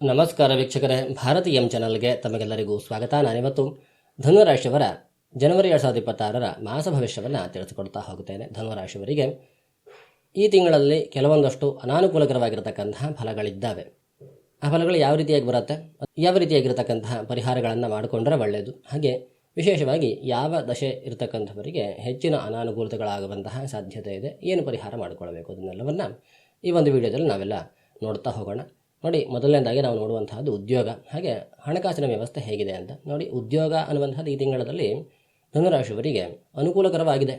ನಮಸ್ಕಾರ ವೀಕ್ಷಕರೇ, ಭಾರತಿ ಎಂ ಚಾನಲ್ಗೆ ತಮಗೆಲ್ಲರಿಗೂ ಸ್ವಾಗತ. ನಾನಿವತ್ತು ಧನುರಾಶಿಯವರ ಜನವರಿ ಎರಡು ಸಾವಿರದ ಇಪ್ಪತ್ತಾರರ ಮಾಸ ಭವಿಷ್ಯವನ್ನು ತಿಳಿಸಿಕೊಡ್ತಾ ಹೋಗುತ್ತೇನೆ. ಧನುರಾಶಿಯವರಿಗೆ ಈ ತಿಂಗಳಲ್ಲಿ ಕೆಲವೊಂದಷ್ಟು ಅನಾನುಕೂಲಕರವಾಗಿರತಕ್ಕಂತಹ ಫಲಗಳಿದ್ದಾವೆ. ಆ ಫಲಗಳು ಯಾವ ರೀತಿಯಾಗಿ ಬರುತ್ತೆ? ಯಾವ ರೀತಿಯಾಗಿರತಕ್ಕಂತಹ ಪರಿಹಾರಗಳನ್ನು ಮಾಡಿಕೊಂಡ್ರೆ ಒಳ್ಳೆಯದು ಹಾಗೆ ವಿಶೇಷವಾಗಿ ಯಾವ ದಶೆ ಇರತಕ್ಕಂಥವರಿಗೆ ಹೆಚ್ಚಿನ ಅನಾನುಕೂಲತೆಗಳಾಗುವಂತಹ ಸಾಧ್ಯತೆ ಇದೆ. ಏನು ಪರಿಹಾರ ಮಾಡಿಕೊಳ್ಬೇಕು ಅದನ್ನೆಲ್ಲವನ್ನು ಈ ಒಂದು ವಿಡಿಯೋದಲ್ಲಿ ನಾವೆಲ್ಲ ನೋಡ್ತಾ ಹೋಗೋಣ. ನೋಡಿ, ಮೊದಲನೇದಾಗಿ ನಾವು ನೋಡುವಂತಹದ್ದು ಉದ್ಯೋಗ. ಹಾಗೆ ಹಣಕಾಸಿನ ವ್ಯವಸ್ಥೆ ಹೇಗಿದೆ ಅಂತ ನೋಡಿ, ಉದ್ಯೋಗ ಅನ್ನುವಂಥದ್ದು ಈ ತಿಂಗಳಲ್ಲಿ ಧನುರಾಶಿಯವರಿಗೆ ಅನುಕೂಲಕರವಾಗಿದೆ.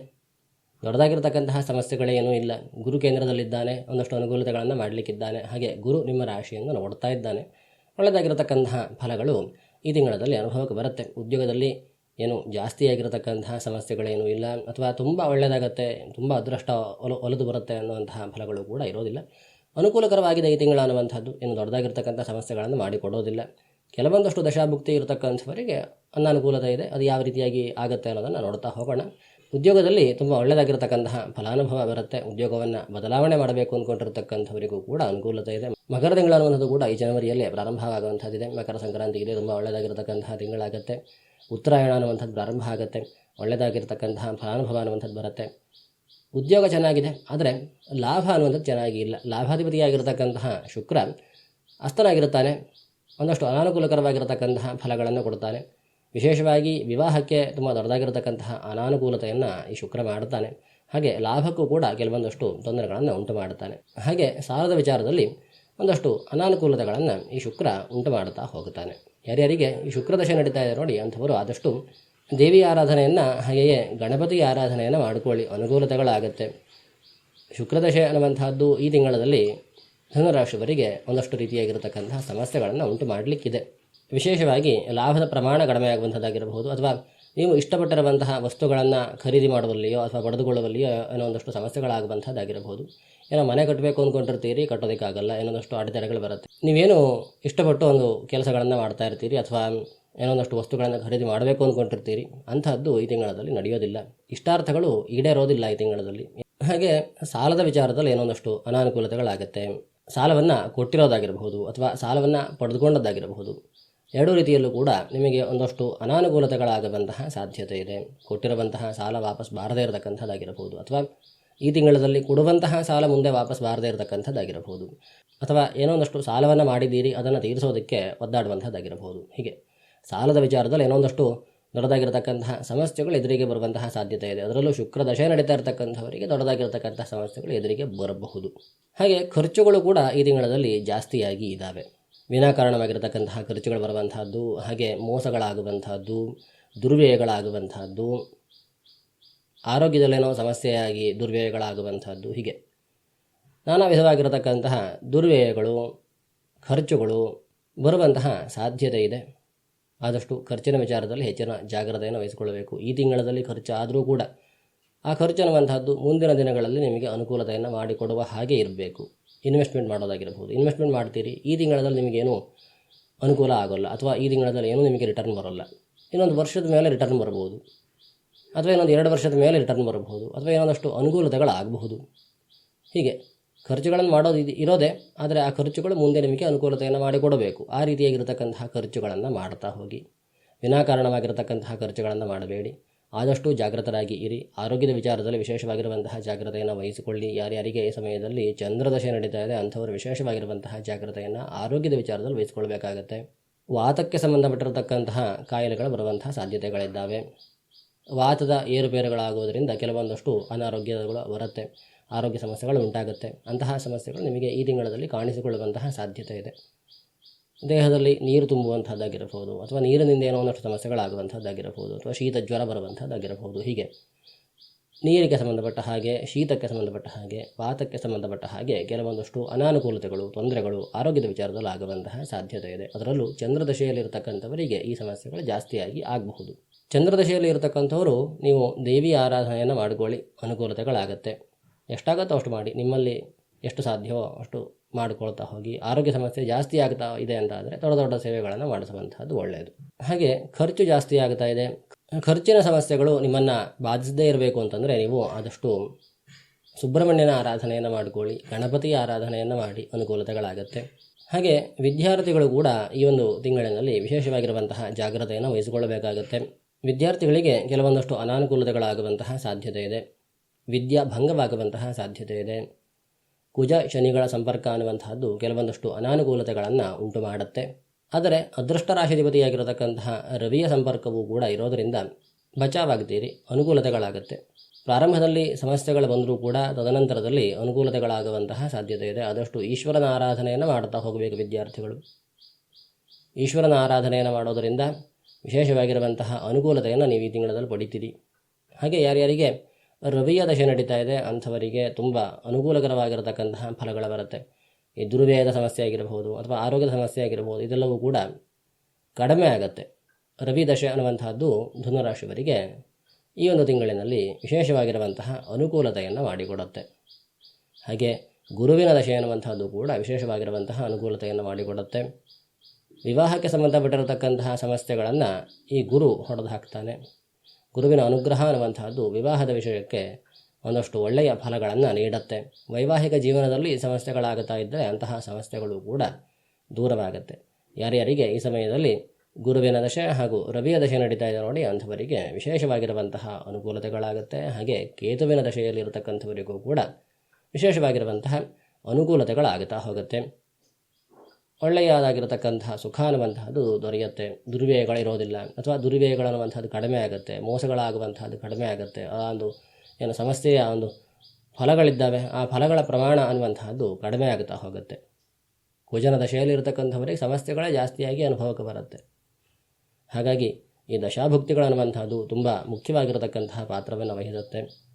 ದೊಡ್ಡದಾಗಿರ್ತಕ್ಕಂತಹ ಸಮಸ್ಯೆಗಳೇನೂ ಇಲ್ಲ. ಗುರು ಕೇಂದ್ರದಲ್ಲಿದ್ದಾನೆ, ಒಂದಷ್ಟು ಅನುಕೂಲತೆಗಳನ್ನು ಮಾಡಲಿಕ್ಕಿದ್ದಾನೆ. ಹಾಗೆ ಗುರು ನಿಮ್ಮ ರಾಶಿಯನ್ನು ನೋಡ್ತಾ ಇದ್ದಾನೆ. ಒಳ್ಳೆಯದಾಗಿರತಕ್ಕಂತಹ ಫಲಗಳು ಈ ತಿಂಗಳಲ್ಲಿ ಅನುಭವಕ್ಕೆ ಬರುತ್ತೆ. ಉದ್ಯೋಗದಲ್ಲಿ ಏನು ಜಾಸ್ತಿಯಾಗಿರತಕ್ಕಂತಹ ಸಮಸ್ಯೆಗಳೇನೂ ಇಲ್ಲ. ಅಥವಾ ತುಂಬ ಒಳ್ಳೆಯದಾಗತ್ತೆ, ತುಂಬ ಅದೃಷ್ಟ ಒಲ, ಒಲಿದು ಬರುತ್ತೆ ಅನ್ನುವಂತಹ ಫಲಗಳು ಕೂಡ ಇರೋದಿಲ್ಲ. ಅನುಕೂಲಕರವಾಗಿದೆ ಈ ತಿಂಗಳು ಅನ್ನುವಂಥದ್ದು ಏನು ದೊಡ್ಡದಾಗಿರ್ತಕ್ಕಂಥ ಸಮಸ್ಯೆಗಳನ್ನು ಮಾಡಿಕೊಡೋದಿಲ್ಲ. ಕೆಲವೊಂದಷ್ಟು ದಶಾಭುಕ್ತಿ ಇರತಕ್ಕಂಥವರಿಗೆ ಅನಾನುಕೂಲತೆ ಇದೆ. ಅದು ಯಾವ ರೀತಿಯಾಗಿ ಆಗುತ್ತೆ ಅನ್ನೋದನ್ನು ನೋಡ್ತಾ ಹೋಗೋಣ. ಉದ್ಯೋಗದಲ್ಲಿ ತುಂಬ ಒಳ್ಳೆಯದಾಗಿರ್ತಕ್ಕಂತಹ ಫಲಾನುಭವ ಬರುತ್ತೆ. ಉದ್ಯೋಗವನ್ನು ಬದಲಾವಣೆ ಮಾಡಬೇಕು ಅಂದ್ಕೊಂಡಿರ್ತಕ್ಕಂಥವರಿಗೂ ಕೂಡ ಅನುಕೂಲತೆ ಇದೆ. ಮಕರ ತಿಂಗಳು ಅನ್ನುವಂಥದ್ದು ಕೂಡ ಈ ಜನವರಿಯಲ್ಲೇ ಪ್ರಾರಂಭವಾಗುವಂಥದ್ದಿದೆ. ಮಕರ ಸಂಕ್ರಾಂತಿ ಇದೆ, ತುಂಬ ಒಳ್ಳೆಯದಾಗಿರ್ತಕ್ಕಂತಹ ತಿಂಗಳಾಗುತ್ತೆ. ಉತ್ತರಾಯಣ ಅನ್ನುವಂಥದ್ದು ಪ್ರಾರಂಭ ಆಗುತ್ತೆ ಒಳ್ಳೆಯದಾಗಿರ್ತಕ್ಕಂತಹ ಫಲಾನುಭವ ಅನ್ನುವಂಥದ್ದು ಬರುತ್ತೆ. ಉದ್ಯೋಗ ಚೆನ್ನಾಗಿದೆ, ಆದರೆ ಲಾಭ ಅನ್ನುವಂಥದ್ದು ಚೆನ್ನಾಗಿ ಇಲ್ಲ ಲಾಭಾಧಿಪತಿಯಾಗಿರ್ತಕ್ಕಂತಹ ಶುಕ್ರ ಅಸ್ತನಾಗಿರುತ್ತಾನೆ ಒಂದಷ್ಟು ಅನಾನುಕೂಲಕರವಾಗಿರತಕ್ಕಂತಹ ಫಲಗಳನ್ನು ಕೊಡ್ತಾನೆ. ವಿಶೇಷವಾಗಿ ವಿವಾಹಕ್ಕೆ ತುಂಬ ದೊಡ್ಡದಾಗಿರತಕ್ಕಂತಹ ಅನಾನುಕೂಲತೆಯನ್ನು ಈ ಶುಕ್ರ ಮಾಡುತ್ತಾನೆ. ಹಾಗೆ ಲಾಭಕ್ಕೂ ಕೂಡ ಕೆಲವೊಂದಷ್ಟು ತೊಂದರೆಗಳನ್ನು ಉಂಟು ಮಾಡುತ್ತಾನೆ ಹಾಗೆ ಸಾಲದ ವಿಚಾರದಲ್ಲಿ ಒಂದಷ್ಟು ಅನಾನುಕೂಲತೆಗಳನ್ನು ಈ ಶುಕ್ರ ಉಂಟು ಮಾಡುತ್ತಾ ಹೋಗುತ್ತಾನೆ. ಯಾರ್ಯಾರಿಗೆ ಈ ಶುಕ್ರದಶೆ ನಡೀತಾ ಇದೆ ನೋಡಿ, ಅಂಥವರು ಆದಷ್ಟು ದೇವಿ ಆರಾಧನೆಯನ್ನು ಹಾಗೆಯೇ ಗಣಪತಿ ಆರಾಧನೆಯನ್ನು ಮಾಡಿಕೊಳ್ಳಿ, ಅನುಕೂಲತೆಗಳಾಗತ್ತೆ. ಶುಕ್ರದಶೆ ಅನ್ನುವಂಥದ್ದು ಈ ತಿಂಗಳಲ್ಲಿ ಧನುರಾಶಿಯವರಿಗೆ ಒಂದಷ್ಟು ರೀತಿಯಾಗಿರತಕ್ಕಂತಹ ಸಮಸ್ಯೆಗಳನ್ನು ಉಂಟು ಮಾಡಲಿಕ್ಕಿದೆ. ವಿಶೇಷವಾಗಿ ಲಾಭದ ಪ್ರಮಾಣ ಕಡಿಮೆ ಆಗುವಂಥದ್ದಾಗಿರಬಹುದು ಅಥವಾ ನೀವು ಇಷ್ಟಪಟ್ಟಿರುವಂತಹ ವಸ್ತುಗಳನ್ನು ಖರೀದಿ ಮಾಡುವಲ್ಲಿಯೋ ಅಥವಾ ಪಡೆದುಕೊಳ್ಳುವಲ್ಲಿಯೋ ಏನೋ ಒಂದಷ್ಟು ಸಮಸ್ಯೆಗಳಾಗುವಂಥದ್ದಾಗಿರಬಹುದು ಏನೋ ಮನೆ ಕಟ್ಟಬೇಕು ಅಂದ್ಕೊಂಡಿರ್ತೀರಿ ಕಟ್ಟೋದಕ್ಕಾಗಲ್ಲ ಏನೊಂದಷ್ಟು ಅಡೆತಡೆಗಳು ಬರುತ್ತೆ. ನೀವೇನು ಇಷ್ಟಪಟ್ಟು ಒಂದು ಕೆಲಸಗಳನ್ನು ಮಾಡ್ತಾ ಇರ್ತೀರಿ, ಅಥವಾ ಏನೋ ಒಂದಷ್ಟು ವಸ್ತುಗಳನ್ನು ಖರೀದಿ ಮಾಡಬೇಕು ಅಂದ್ಕೊಂಡಿರ್ತೀರಿ ಅಂಥದ್ದು ಈ ತಿಂಗಳಲ್ಲಿ ನಡೆಯೋದಿಲ್ಲ. ಇಷ್ಟಾರ್ಥಗಳು ಈಡೇರೋದಿಲ್ಲ ಈ ತಿಂಗಳಲ್ಲಿ. ಹಾಗೆ ಸಾಲದ ವಿಚಾರದಲ್ಲಿ ಏನೊಂದಷ್ಟು ಅನಾನುಕೂಲತೆಗಳಾಗುತ್ತೆ. ಸಾಲವನ್ನು ಕೊಟ್ಟಿರೋದಾಗಿರಬಹುದು ಅಥವಾ ಸಾಲವನ್ನು ಪಡೆದುಕೊಂಡದ್ದಾಗಿರಬಹುದು. ಎರಡೂ ರೀತಿಯಲ್ಲೂ ಕೂಡ ನಿಮಗೆ ಒಂದಷ್ಟು ಅನಾನುಕೂಲತೆಗಳಾಗುವಂತಹ ಸಾಧ್ಯತೆ ಇದೆ. ಕೊಟ್ಟಿರುವಂತಹ ಸಾಲ ವಾಪಸ್ ಬಾರದೇ ಇರತಕ್ಕಂಥದ್ದಾಗಿರಬಹುದು ಅಥವಾ ಈ ತಿಂಗಳಲ್ಲಿ ಕೊಡುವಂತಹ ಸಾಲ ಮುಂದೆ ವಾಪಸ್ ಬಾರದೇ ಇರತಕ್ಕಂಥದ್ದಾಗಿರಬಹುದು ಅಥವಾ ಏನೋ ಒಂದಷ್ಟು ಸಾಲವನ್ನು ಮಾಡಿದ್ದೀರಿ ಅದನ್ನು ತೀರಿಸೋದಕ್ಕೆ ಒದ್ದಾಡುವಂಥದ್ದಾಗಿರಬಹುದು. ಹೀಗೆ ಸಾಲದ ವಿಚಾರದಲ್ಲಿ ಏನೋ ಒಂದಷ್ಟು ದೊಡ್ಡದಾಗಿರತಕ್ಕಂತಹ ಸಮಸ್ಯೆಗಳು ಎದುರಿಗೆ ಬರುವಂತಹ ಸಾಧ್ಯತೆ ಇದೆ. ಅದರಲ್ಲೂ ಶುಕ್ರ ದಶೆ ನಡೀತಾ ಇರತಕ್ಕಂಥವರಿಗೆ ದೊಡ್ಡದಾಗಿರತಕ್ಕಂತಹ ಸಮಸ್ಯೆಗಳು ಎದುರಿಗೆ ಬರಬಹುದು. ಹಾಗೆ ಖರ್ಚುಗಳು ಕೂಡ ಈ ತಿಂಗಳಲ್ಲಿ ಜಾಸ್ತಿಯಾಗಿ ಇದ್ದಾವೆ ವಿನಾಕಾರಣವಾಗಿರತಕ್ಕಂತಹ ಖರ್ಚುಗಳು ಬರುವಂತಹದ್ದು, ಹಾಗೆ ಮೋಸಗಳಾಗುವಂತಹದ್ದು, ದುರ್ವ್ಯಯಗಳಾಗುವಂತಹದ್ದು, ಆರೋಗ್ಯದಲ್ಲೇನೋ ಸಮಸ್ಯೆಯಾಗಿ ದುರ್ವ್ಯಯಗಳಾಗುವಂತಹದ್ದು, ಹೀಗೆ. ನಾನಾ ವಿಧವಾಗಿರತಕ್ಕಂತಹ ದುರ್ವ್ಯಯಗಳು, ಖರ್ಚುಗಳು ಬರುವಂತಹ ಸಾಧ್ಯತೆ ಇದೆ. ಆದಷ್ಟು ಖರ್ಚಿನ ವಿಚಾರದಲ್ಲಿ ಹೆಚ್ಚಿನ ಜಾಗ್ರತೆಯನ್ನು ವಹಿಸಿಕೊಳ್ಳಬೇಕು. ಈ ತಿಂಗಳಲ್ಲಿ ಖರ್ಚಾದರೂ ಕೂಡ ಆ ಖರ್ಚು ಅನ್ನುವಂಥದ್ದು ಮುಂದಿನ ದಿನಗಳಲ್ಲಿ ನಿಮಗೆ ಅನುಕೂಲತೆಯನ್ನು ಮಾಡಿಕೊಡುವ ಹಾಗೆ ಇರಬೇಕು. ಇನ್ವೆಸ್ಟ್ಮೆಂಟ್ ಮಾಡೋದಾಗಿರಬಹುದು ಇನ್ವೆಸ್ಟ್ಮೆಂಟ್ ಮಾಡ್ತೀರಿ, ಈ ತಿಂಗಳಲ್ಲಿ ನಿಮಗೇನು ಅನುಕೂಲ ಆಗೋಲ್ಲ ಅಥವಾ ಈ ತಿಂಗಳಲ್ಲಿ ಏನೂ ನಿಮಗೆ ರಿಟರ್ನ್ ಬರೋಲ್ಲ. ಇನ್ನೊಂದು ವರ್ಷದ ಮೇಲೆ ರಿಟರ್ನ್ ಬರ್ಬೋದು. ಅಥವಾ ಇನ್ನೊಂದು ಎರಡು ವರ್ಷದ ಮೇಲೆ ರಿಟರ್ನ್ ಬರಬಹುದು ಅಥವಾ ಏನೊಂದಷ್ಟು ಅನುಕೂಲತೆಗಳಾಗಬಹುದು ಹೀಗೆ. ಖರ್ಚುಗಳನ್ನು ಮಾಡೋದು ಇದು ಇರೋದೇ, ಆದರೆ ಆ ಖರ್ಚುಗಳು ಮುಂದೆ ನಿಮಗೆ ಅನುಕೂಲತೆಯನ್ನು ಮಾಡಿಕೊಡಬೇಕು. ಆ ರೀತಿಯಾಗಿರತಕ್ಕಂತಹ ಖರ್ಚುಗಳನ್ನು ಮಾಡ್ತಾ ಹೋಗಿ. ವಿನಾಕಾರಣವಾಗಿರತಕ್ಕಂತಹ ಖರ್ಚುಗಳನ್ನು ಮಾಡಬೇಡಿ. ಆದಷ್ಟು ಜಾಗೃತರಾಗಿ ಇರಿ. ಆರೋಗ್ಯದ ವಿಚಾರದಲ್ಲಿ ವಿಶೇಷವಾಗಿರುವಂತಹ ಜಾಗ್ರತೆಯನ್ನು ವಹಿಸಿಕೊಳ್ಳಿ. ಯಾರ್ಯಾರಿಗೆ ಈ ಸಮಯದಲ್ಲಿ ಚಂದ್ರದಶೆ ನಡೀತಾ ಇದೆ, ಅಂಥವರು ವಿಶೇಷವಾಗಿರುವಂತಹ ಜಾಗ್ರತೆಯನ್ನು ಆರೋಗ್ಯದ ವಿಚಾರದಲ್ಲಿ ವಹಿಸಿಕೊಳ್ಬೇಕಾಗತ್ತೆ. ವಾತಕ್ಕೆ ಸಂಬಂಧಪಟ್ಟಿರತಕ್ಕಂತಹ ಕಾಯಿಲೆಗಳು ಬರುವಂತಹ ಸಾಧ್ಯತೆಗಳಿದ್ದಾವೆ. ವಾತದ ಏರುಪೇರುಗಳಾಗುವುದರಿಂದ ಕೆಲವೊಂದಷ್ಟು ಅನಾರೋಗ್ಯಗಳು ಬರುತ್ತೆ. ಆರೋಗ್ಯ ಸಮಸ್ಯೆಗಳು ಉಂಟಾಗುತ್ತೆ. ಅಂತಹ ಸಮಸ್ಯೆಗಳು ನಿಮಗೆ ಈ ತಿಂಗಳಲ್ಲಿ ಕಾಣಿಸಿಕೊಳ್ಳುವಂತಹ ಸಾಧ್ಯತೆ ಇದೆ. ದೇಹದಲ್ಲಿ ನೀರು ತುಂಬುವಂಥದ್ದಾಗಿರಬಹುದು ಅಥವಾ ನೀರಿನಿಂದ ಏನೋ ಒಂದಷ್ಟು ಸಮಸ್ಯೆಗಳಾಗುವಂಥದ್ದಾಗಿರಬಹುದು ಅಥವಾ ಶೀತ ಜ್ವರ ಬರುವಂಥದ್ದಾಗಿರಬಹುದು. ಹೀಗೆ ನೀರಿಗೆ ಸಂಬಂಧಪಟ್ಟ ಹಾಗೆ, ಶೀತಕ್ಕೆ ಸಂಬಂಧಪಟ್ಟ ಹಾಗೆ, ವಾತಕ್ಕೆ ಸಂಬಂಧಪಟ್ಟ ಹಾಗೆ ಕೆಲವೊಂದಷ್ಟು ಅನಾನುಕೂಲತೆಗಳು, ತೊಂದರೆಗಳು ಆರೋಗ್ಯದ ವಿಚಾರದಲ್ಲಿ ಆಗುವಂತಹ ಸಾಧ್ಯತೆ ಇದೆ. ಅದರಲ್ಲೂ ಚಂದ್ರದಶೆಯಲ್ಲಿರತಕ್ಕಂಥವರಿಗೆ ಈ ಸಮಸ್ಯೆಗಳು ಜಾಸ್ತಿಯಾಗಿ ಆಗಬಹುದು. ಚಂದ್ರದಶೆಯಲ್ಲಿ ಇರತಕ್ಕಂಥವರು ನೀವು ದೇವಿ ಆರಾಧನೆಯನ್ನು ಮಾಡಿಕೊಳ್ಳಿ. ಅನುಕೂಲತೆಗಳಾಗತ್ತೆ. ಎಷ್ಟಾಗುತ್ತೋ ಅಷ್ಟು ಮಾಡಿ, ನಿಮ್ಮಲ್ಲಿ ಎಷ್ಟು ಸಾಧ್ಯವೋ ಅಷ್ಟು ಮಾಡಿಕೊಳ್ತಾ ಹೋಗಿ, ಆರೋಗ್ಯ ಸಮಸ್ಯೆ ಜಾಸ್ತಿ ಆಗ್ತಾ ಇದೆ ಅಂತ ಆದರೆ ದೊಡ್ಡ ದೊಡ್ಡ ಸೇವೆಗಳನ್ನು ಮಾಡಿಸುವಂತಹದ್ದು ಒಳ್ಳೆಯದು ಹಾಗೆ ಖರ್ಚು ಜಾಸ್ತಿ ಆಗ್ತಾ ಇದೆ. ಖರ್ಚಿನ ಸಮಸ್ಯೆಗಳು ನಿಮ್ಮನ್ನು ಬಾಧಿಸದೇ ಇರಬೇಕು ಅಂತಂದರೆ ನೀವು ಆದಷ್ಟು ಸುಬ್ರಹ್ಮಣ್ಯನ ಆರಾಧನೆಯನ್ನು ಮಾಡಿಕೊಳ್ಳಿ, ಗಣಪತಿಯ ಆರಾಧನೆಯನ್ನು ಮಾಡಿ ಅನುಕೂಲತೆಗಳಾಗತ್ತೆ. ಹಾಗೆ ವಿದ್ಯಾರ್ಥಿಗಳು ಕೂಡ ಈ ಒಂದು ತಿಂಗಳಿನಲ್ಲಿ ವಿಶೇಷವಾಗಿರುವಂತಹ ಜಾಗ್ರತೆಯನ್ನು ವಹಿಸಿಕೊಳ್ಳಬೇಕಾಗುತ್ತೆ. ವಿದ್ಯಾರ್ಥಿಗಳಿಗೆ ಕೆಲವೊಂದಷ್ಟು ಅನಾನುಕೂಲತೆಗಳಾಗುವಂತಹ ಸಾಧ್ಯತೆ ಇದೆ. ವಿದ್ಯಾ ಭಂಗವಾಗುವಂತಹ ಸಾಧ್ಯತೆ ಇದೆ ಕುಜ ಶನಿಗಳ ಸಂಪರ್ಕ ಅನ್ನುವಂತಹದ್ದು ಕೆಲವೊಂದಷ್ಟು ಅನಾನುಕೂಲತೆಗಳನ್ನು ಉಂಟು ಮಾಡುತ್ತೆ ಆದರೆ ಅದೃಷ್ಟ ರಾಶಿಧಿಪತಿಯಾಗಿರತಕ್ಕಂತಹ ರವಿಯ ಸಂಪರ್ಕವೂ ಕೂಡ ಇರೋದರಿಂದ ಬಚಾವಾಗ್ತೀರಿ, ಅನುಕೂಲತೆಗಳಾಗುತ್ತೆ. ಪ್ರಾರಂಭದಲ್ಲಿ ಸಮಸ್ಯೆಗಳು ಬಂದರೂ ಕೂಡ ತದನಂತರದಲ್ಲಿ ಅನುಕೂಲತೆಗಳಾಗುವಂತಹ ಸಾಧ್ಯತೆ ಇದೆ ಆದಷ್ಟು ಈಶ್ವರನ ಆರಾಧನೆಯನ್ನು ಮಾಡುತ್ತಾ ಹೋಗಬೇಕು ವಿದ್ಯಾರ್ಥಿಗಳು. ಈಶ್ವರನ ಆರಾಧನೆಯನ್ನು ಮಾಡೋದರಿಂದ ವಿಶೇಷವಾಗಿರುವಂತಹ ಅನುಕೂಲತೆಯನ್ನು ನೀವು ಈ ತಿಂಗಳಲ್ಲಿ ಪಡಿತೀರಿ. ಹಾಗೆ ಯಾರ್ಯಾರಿಗೆ ರವಿಯ ದಶೆ ನಡೀತಾ ಇದೆ, ಅಂಥವರಿಗೆ ತುಂಬ ಅನುಕೂಲಕರವಾಗಿರತಕ್ಕಂತಹ ಫಲಗಳು ಬರುತ್ತೆ. ಈ ದುರ್ವ್ಯಯದ ಸಮಸ್ಯೆ ಆಗಿರಬಹುದು ಅಥವಾ ಆರೋಗ್ಯದ ಸಮಸ್ಯೆ ಆಗಿರಬಹುದು, ಇದೆಲ್ಲವೂ ಕೂಡ ಕಡಿಮೆ ಆಗತ್ತೆ. ರವಿ ದಶೆ ಅನ್ನುವಂತಹದ್ದು ಧನುರಾಶಿಯವರಿಗೆ ಈ ಒಂದು ತಿಂಗಳಿನಲ್ಲಿ ವಿಶೇಷವಾಗಿರುವಂತಹ ಅನುಕೂಲತೆಯನ್ನು ಮಾಡಿಕೊಡುತ್ತೆ. ಹಾಗೆ ಗುರುವಿನ ದಶೆ ಅನ್ನುವಂಥದ್ದು ಕೂಡ ವಿಶೇಷವಾಗಿರುವಂತಹ ಅನುಕೂಲತೆಯನ್ನು ಮಾಡಿಕೊಡುತ್ತೆ. ವಿವಾಹಕ್ಕೆ ಸಂಬಂಧಪಟ್ಟಿರತಕ್ಕಂತಹ ಸಮಸ್ಯೆಗಳನ್ನು ಈ ಗುರು ಹೊಡೆದು ಹಾಕ್ತಾನೆ ಗುರುವಿನ ಅನುಗ್ರಹ ಅನ್ನುವಂತಹದ್ದು ವಿವಾಹದ ವಿಷಯಕ್ಕೆ ಒಂದಷ್ಟು ಒಳ್ಳೆಯ ಫಲಗಳನ್ನು ನೀಡುತ್ತೆ. ವೈವಾಹಿಕ ಜೀವನದಲ್ಲಿ ಸಮಸ್ಯೆಗಳಾಗುತ್ತಾ ಇದ್ದರೆ ಅಂತಹ ಸಮಸ್ಯೆಗಳು ಕೂಡ ದೂರವಾಗುತ್ತೆ. ಯಾರ್ಯಾರಿಗೆ ಈ ಸಮಯದಲ್ಲಿ ಗುರುವಿನ ದಶೆ ಹಾಗೂ ರವಿಯ ದಶೆ ನಡೀತಾ ಇದೆ ನೋಡಿ ಅಂಥವರಿಗೆ ವಿಶೇಷವಾಗಿರುವಂತಹ ಅನುಕೂಲತೆಗಳಾಗುತ್ತೆ. ಹಾಗೆ ಕೇತುವಿನ ದಶೆಯಲ್ಲಿ ಇರತಕ್ಕಂಥವರಿಗೂ ಕೂಡ ವಿಶೇಷವಾಗಿರುವಂತಹ ಅನುಕೂಲತೆಗಳಾಗುತ್ತಾ ಹೋಗುತ್ತೆ. ಒಳ್ಳೆಯದಾಗಿರತಕ್ಕಂತಹ ಸುಖ ಅನ್ನುವಂತಹದ್ದು ದೊರೆಯುತ್ತೆ. ದುರ್ವ್ಯಯಗಳಿರೋದಿಲ್ಲ. ಅಥವಾ ದುರ್ವ್ಯಯಗಳು ಅನ್ನುವಂಥದ್ದು ಕಡಿಮೆ ಆಗುತ್ತೆ. ಮೋಸಗಳಾಗುವಂತಹದ್ದು ಕಡಿಮೆ ಆಗುತ್ತೆ. ಆ ಒಂದು ಏನು ಸಮಸ್ಯೆಯ ಒಂದು ಫಲಗಳಿದ್ದಾವೆ. ಆ ಫಲಗಳ ಪ್ರಮಾಣ ಅನ್ನುವಂತಹದ್ದು ಕಡಿಮೆ ಆಗುತ್ತಾ ಹೋಗುತ್ತೆ. ಕುಜನ ದಶೆಯಲ್ಲಿ ಇರತಕ್ಕಂಥವರಿಗೆ ಸಮಸ್ಯೆಗಳೇ ಜಾಸ್ತಿಯಾಗಿ ಅನುಭವಕ್ಕೆ ಬರುತ್ತೆ. ಹಾಗಾಗಿ ಈ ದಶಾಭುಕ್ತಿಗಳು ಅನ್ನುವಂಥದ್ದು ತುಂಬ ಮುಖ್ಯವಾಗಿರತಕ್ಕಂತಹ ಪಾತ್ರವನ್ನು ವಹಿಸುತ್ತೆ.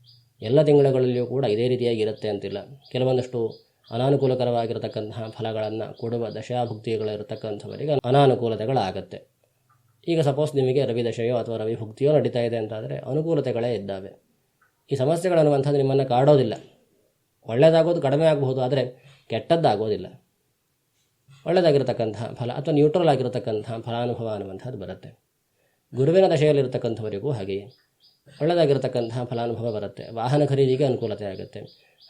ಎಲ್ಲ ತಿಂಗಳುಗಳಲ್ಲಿಯೂ ಕೂಡ ಇದೇ ರೀತಿಯಾಗಿ ಇರುತ್ತೆ ಅಂತಿಲ್ಲ. ಕೆಲವೊಂದಷ್ಟು ಅನಾನುಕೂಲಕರವಾಗಿರತಕ್ಕಂತಹ ಫಲಗಳನ್ನು ಕೊಡುವ ದಶಾಭುಕ್ತಿಗಳಿರತಕ್ಕಂಥವರಿಗೆ ಅನಾನುಕೂಲತೆಗಳಾಗತ್ತೆ. ಈಗ ಸಪೋಸ್ ನಿಮಗೆ ರವಿ ದಶೆಯೋ ಅಥವಾ ರವಿ ಭುಕ್ತಿಯೋ ನಡೀತಾ ಇದೆ ಅಂತಾದರೆ ಅನುಕೂಲತೆಗಳೇ ಇದ್ದಾವೆ. ಈ ಸಮಸ್ಯೆಗಳನ್ನುವಂಥದ್ದು ನಿಮ್ಮನ್ನು ಕಾಡೋದಿಲ್ಲ. ಒಳ್ಳೆಯದಾಗೋದು ಕಡಿಮೆ ಆಗಬಹುದು, ಆದರೆ ಕೆಟ್ಟದ್ದಾಗೋದಿಲ್ಲ. ಒಳ್ಳೆಯದಾಗಿರತಕ್ಕಂತಹ ಫಲ ಅಥವಾ ನ್ಯೂಟ್ರಲ್ ಆಗಿರತಕ್ಕಂತಹ ಫಲಾನುಭವ ಅನ್ನುವಂಥದ್ದು ಬರುತ್ತೆ. ಗುರುವಿನ ದಶೆಯಲ್ಲಿರತಕ್ಕಂಥವರಿಗೂ ಹಾಗೆಯೇ. ಒಳ್ಳೆಯದಾಗಿರತಕ್ಕಂತಹ ಫಲಾನುಭವ ಬರುತ್ತೆ. ವಾಹನ ಖರೀದಿಗೆ ಅನುಕೂಲತೆ ಆಗುತ್ತೆ.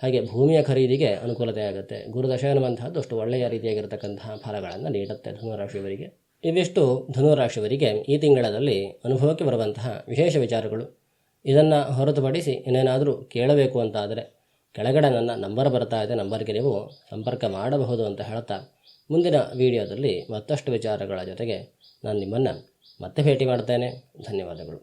ಹಾಗೆ ಭೂಮಿಯ ಖರೀದಿಗೆ ಅನುಕೂಲತೆ ಆಗುತ್ತೆ. ಗುರುದಶ ಅನ್ನುವಂತಹದ್ದು ಅಷ್ಟು ಒಳ್ಳೆಯ ರೀತಿಯಾಗಿರತಕ್ಕಂತಹ ಫಲಗಳನ್ನು ನೀಡುತ್ತೆ ಧನುರಾಶಿಯವರಿಗೆ. ಇವಿಷ್ಟು ಧನುರಾಶಿಯವರಿಗೆ ಈ ತಿಂಗಳಲ್ಲಿ ಅನುಭವಕ್ಕೆ ಬರುವಂತಹ ವಿಶೇಷ ವಿಚಾರಗಳು. ಇದನ್ನು ಹೊರತುಪಡಿಸಿ ಇನ್ನೇನಾದರೂ ಕೇಳಬೇಕು ಅಂತಾದರೆ ಕೆಳಗಡೆ ನನ್ನ ನಂಬರ್ ಬರ್ತಾ ಇದೆ. ನಂಬರ್ಗೆ ನೀವು ಸಂಪರ್ಕ ಮಾಡಬಹುದು ಅಂತ ಹೇಳ್ತಾ ಮುಂದಿನ ವಿಡಿಯೋದಲ್ಲಿ ಮತ್ತಷ್ಟು ವಿಚಾರಗಳ ಜೊತೆಗೆ ನಾನು ನಿಮ್ಮನ್ನು ಮತ್ತೆ ಭೇಟಿ ಮಾಡ್ತೇನೆ. ಧನ್ಯವಾದಗಳು.